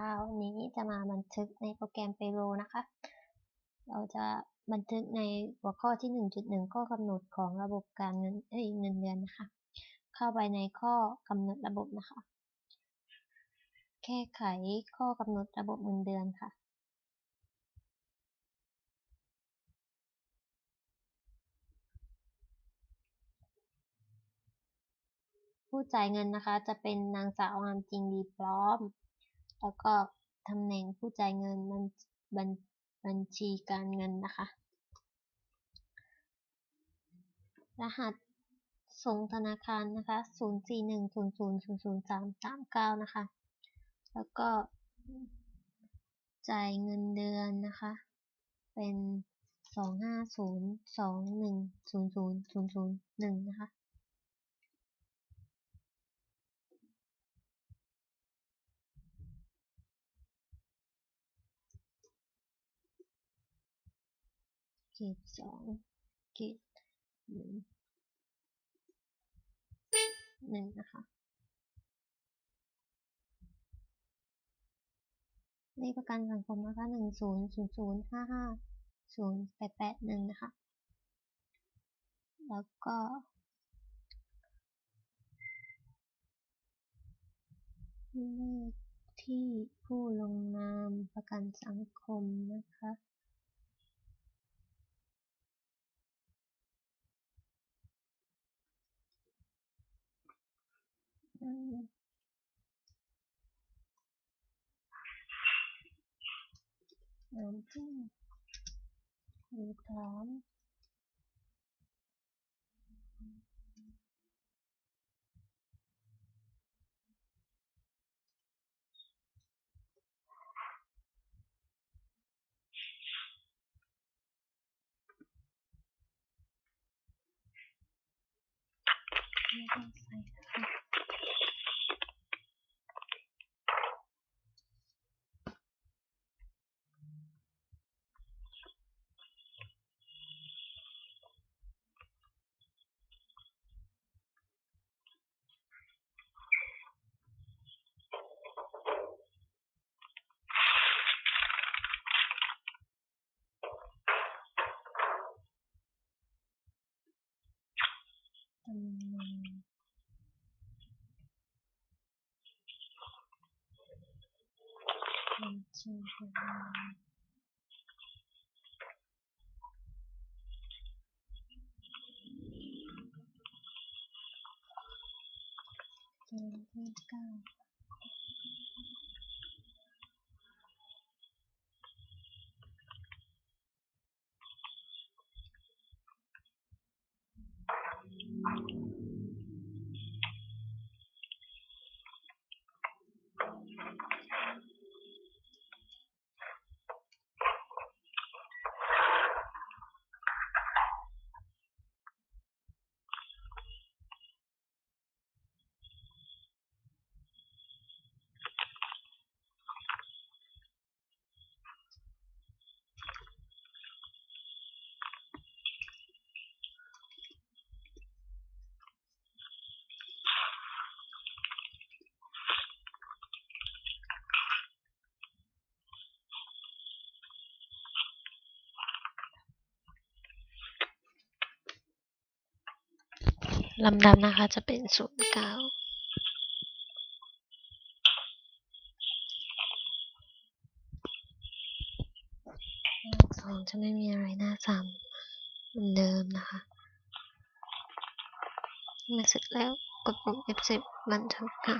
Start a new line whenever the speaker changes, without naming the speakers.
ค่ะวันนี้จะมาบันทึกในโปรแกรม Payroll นะคะ เราจะบันทึกในหัวข้อที่ 1.1 ข้อกำหนดของระบบการเงินเอ้ยเงินเดือนนะคะ เข้าไปในข้อกำหนดระบบนะคะ แก้ไขข้อกำหนดระบบเงินเดือนค่ะผู้จ่ายเงินนะคะจะเป็นนางสาวงามจริงดีพร้อม แล้วก็ตำแหน่งผู้จ่ายเงินบัญบัญบัญชีการเงินนะคะ รหัสส่งธนาคารนะคะ 0410000339นะคะ แล้วก็จ่ายเงินเดือนนะคะ เป็น 25021000001นะคะ เกรดสองเกรดหนึ่งหนึ่งนะคะเลขประกันสังคมนะคะหนึ่งศูนย์ศูนย์ศูนย์ห้าห้าศูนย์แปดแปดหนึ่งนะคะ แล้วก็เลขที่ผู้ลงนามประกันสังคมนะคะ อืมน้ำจิ้มหรือพร้อม ไม่ต้องใส่นะคะตำแหน่ง บัญชีการเงินเกณฑ์ที่เก้า ลำดับนะคะจะเป็นศูนย์เก้าสองจะไม่มีอะไรน่าซ้ำเหมือนเดิมนะคะเมื่อเสร็จแล้วกดปุ่ม F10 บันทึกค่ะ